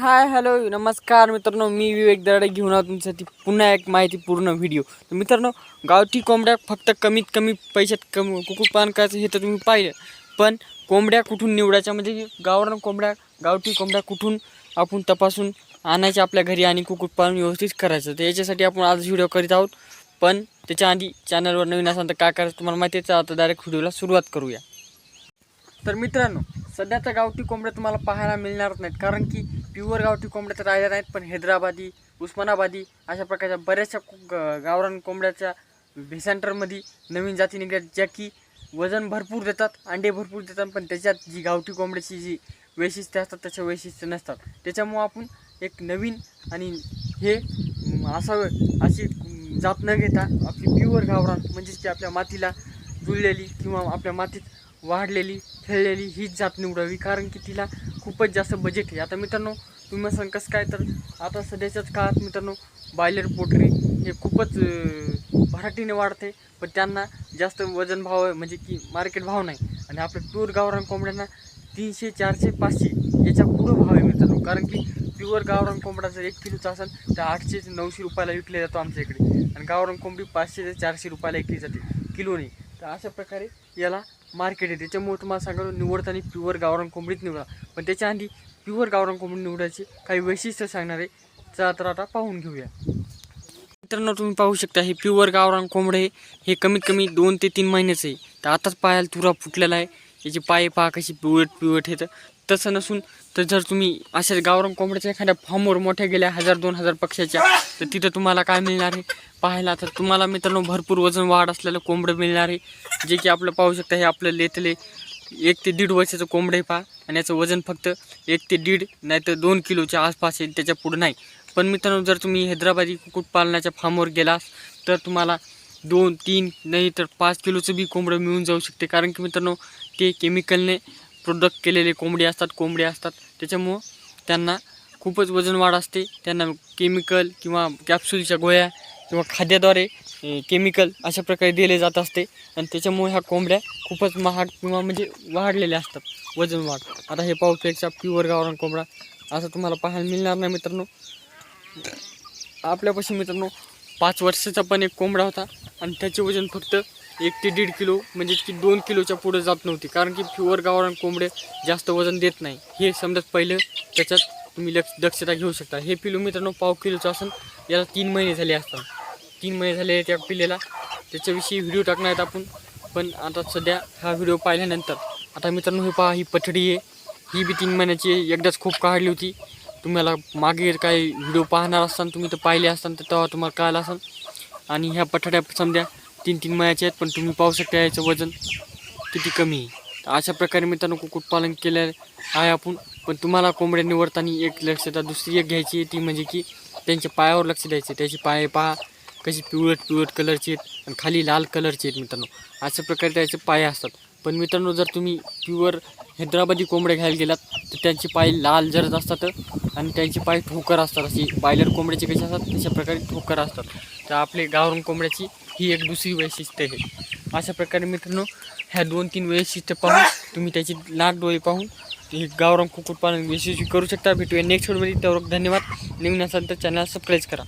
Hi hello नमस्कार मित्रांनो मी विवेक दराडे घेऊन आहोत तुमच्यासाठी पुन्हा एक माहितीपूर्ण व्हिडिओ तर मित्रांनो गावठी कोंबड्या फक्त कमीत कमी पैशात कम कुक्कुटपालन करायचं हे तर तुम्ही पाहिलं. पण कोंबड्या कुठून निवडायच्या? म्हणजे गावरान कोंबड्या गावठी कोंबड्या कुठून आपण तपासून आणायच्या आपल्या घरी आणि कुक्कुटपालन व्यवस्थित करायचं? तर याच्यासाठी आपण आज व्हिडिओ करीत आहोत. पण त्याच्या आधी चॅनलवर नवीन असाल तर काय करायचं तुम्हाला माहिती आहे? आता डायरेक्ट व्हिडिओला सुरुवात करूया. तर मित्रांनो सध्याच्या गावठी कोंबड्या तुम्हाला पाहायला मिळणारच नाहीत. कारण की प्युअर गावठी कोंबड्या तर राहिल्या नाहीत पण हैदराबादी उस्मानाबादी अशा प्रकारच्या बऱ्याचशा ग- गावरान कोंबड्याच्या भेसेंटरमध्ये नवीन जाती निघतात ज्या की वजन भरपूर देतात अंडे भरपूर देतात पण त्याच्यात जी गावठी कोंबड्याची जी वैशिष्ट्य असतात त्याच्या वैशिष्ट्य नसतात. त्याच्यामुळं आपण एक नवीन आणि हे असावं अशी जात न घेता आपली प्युअर गावरान म्हणजेच की आपल्या मातीला जुळलेली किंवा आपल्या मातीत वाढलेली खेळलेली हीच जात निवडावी. कारण की तिला खूपच जास्त बजेट आहे. आता मित्रांनो तुम्ही सांग कसं काय तर आता सध्याच्याच काळात मित्रांनो बॉयलर पोल्ट्री हे खूपच भराटीने वाढते. पण त्यांना जास्त वजन भाव आहे, म्हणजे की मार्केट भाव नाही. आणि आपल्या प्युअर गावरान कोंबड्यांना तीनशे चारशे पाचशे याच्या पुढं भाव आहे मित्रांनो. कारण की प्युअर गावरान कोंबडा जर एक किलोचा असेल तर आठशे ते नऊशे रुपयाला विकले जातो आमच्या इकडे. आणि गावरान कोंबडी पाचशे ते चारशे रुपयाला विकली जाते. किलोने. तर अशा प्रकारे याला मार्केट आहे. त्याच्यामुळे तुम्हाला सांगालो निवडताना प्युअर गावरान कोंबडीच निवडा. पण त्याच्या आधी प्युअर गावरान कोंबडी निवडायची काही वैशिष्ट्य सांगणार आहे. चला तर आता पाहून घेऊया. मित्रांनो तुम्ही पाहू शकता हे प्युअर गावरान कोंबडे हे कमीत कमी दोन ते तीन महिन्याचं आहे. तर आताच पायाला तुरा फुटलेला आहे. याची पाय पहा कशी पिवट पिवळट येतं. तसं नसून तर जर तुम्ही अशा गावरंग कोंबड्याच्या एखाद्या फॉर्मवर मोठ्या गेल्या हजार दोन हजार पक्षाच्या तर तिथं तुम्हाला काय मिळणार आहे? पाहायला तर तुम्हाला मित्रांनो भरपूर वजन वाढ असलेलं कोंबडं मिळणार आहे. जे की आपलं पाहू शकता हे आपलं लेतले एक ते दीड वर्षाचं कोंबडं आहे पहा. आणि याचं वजन फक्त एक ते दीड नाही तर दोन किलोच्या आसपास येईल त्याच्या पुढं नाही. पण मित्रांनो जर तुम्ही हैदराबादी कुक्कुटपालनाच्या फार्मवर गेलास तर तुम्हाला दोन तीन नाही तर पाच किलोचं बी कोंबडं मिळून जाऊ शकते. कारण की मित्रांनो ते केमिकलने प्रोडक्ट केलेले कोंबडे असतात कोंबडे असतात. त्याच्यामुळं त्यांना खूपच वजन वाढ असते. त्यांना केमिकल किंवा कॅप्सूलच्या गोळ्या किंवा खाद्याद्वारे केमिकल अशा प्रकारे दिले जात असते. आणि त्याच्यामुळे ह्या कोंबड्या खूपच महाग किंवा म्हणजे वाढलेल्या असतात. वजन वाढ. आता हे पावपेक्षा प्युअर गावरान कोंबडा असं तुम्हाला पाहायला मिळणार नाही मित्रांनो. आपल्यापाशी मित्रांनो पाच वर्षाचा पण एक कोंबडा होता आणि त्याचे वजन फक्त एक ते दीड किलो म्हणजे की दोन किलोच्या पुढे जात नव्हती. कारण की प्युअर गावरान कोंबडे जास्त वजन देत नाही. हे समजा पहिलं त्याच्यात तुम्ही लक्ष दक्षता घेऊ शकता. हे पिलू मित्रांनो पाव किलोचं असून याला तीन महिने झाले असतात. तीन महिने झाले त्या पिलेला. त्याच्याविषयी व्हिडिओ टाकणार आहेत आपण. पण आता सध्या हा व्हिडिओ पाहिल्यानंतर आता मित्रांनो हे पहा ही पथडी आहे. ही बी तीन महिन्याची एकदाच खूप काढली होती. तुम्हाला मागे काही व्हिडिओ पाहणार असताना तुम्ही तर पाहिले असताना तर तेव्हा तुम्हाला कळालं असाल. आणि ह्या पठड्या समजा तीन तीन महिन्याच्या आहेत पण तुम्ही पाहू शकता याचं वजन किती कमी आहे. तर अशा प्रकारे मित्रांनो कुक्कुटपालन केलं आहे आपण. पण तुम्हाला कोंबड्या निवडताना एक लक्ष द्या दुसरी एक घ्यायची ती म्हणजे की त्यांच्या पायावर लक्ष द्यायचे त्याची पाय पहा कशी पिवळट पिवळट कलरची आहेत आणि खाली लाल कलरची आहेत मित्रांनो. अशा प्रकारे त्याचे पाय असतात. पण मित्रांनो जर तुम्ही प्युअर हैदराबादी कोंबड्या घ्यायला गेलात तर त्यांचे पाय लाल जरद असतात आणि त्यांचे पाय ठोकर असतात. अशी बायलर कोंबड्याचे कसे असतात? तशा प्रकारे ठोकर असतात. तर आपले गावरान कोंबड्याची ही एक दुसरी वैशिष्ट्य आहे. अशा प्रकारे मित्रांनो ह्या दोन तीन वैशिष्ट्य पाहून तुम्ही त्याची नाक डोळे पाहून हे गावरान कुक्कुटपालन यशस्वी करू शकता. भेटूया नेक्स्ट व्हिडिओमध्ये त्यावर धन्यवाद. नवीन असाल तर चॅनल सबस्क्राईब करा.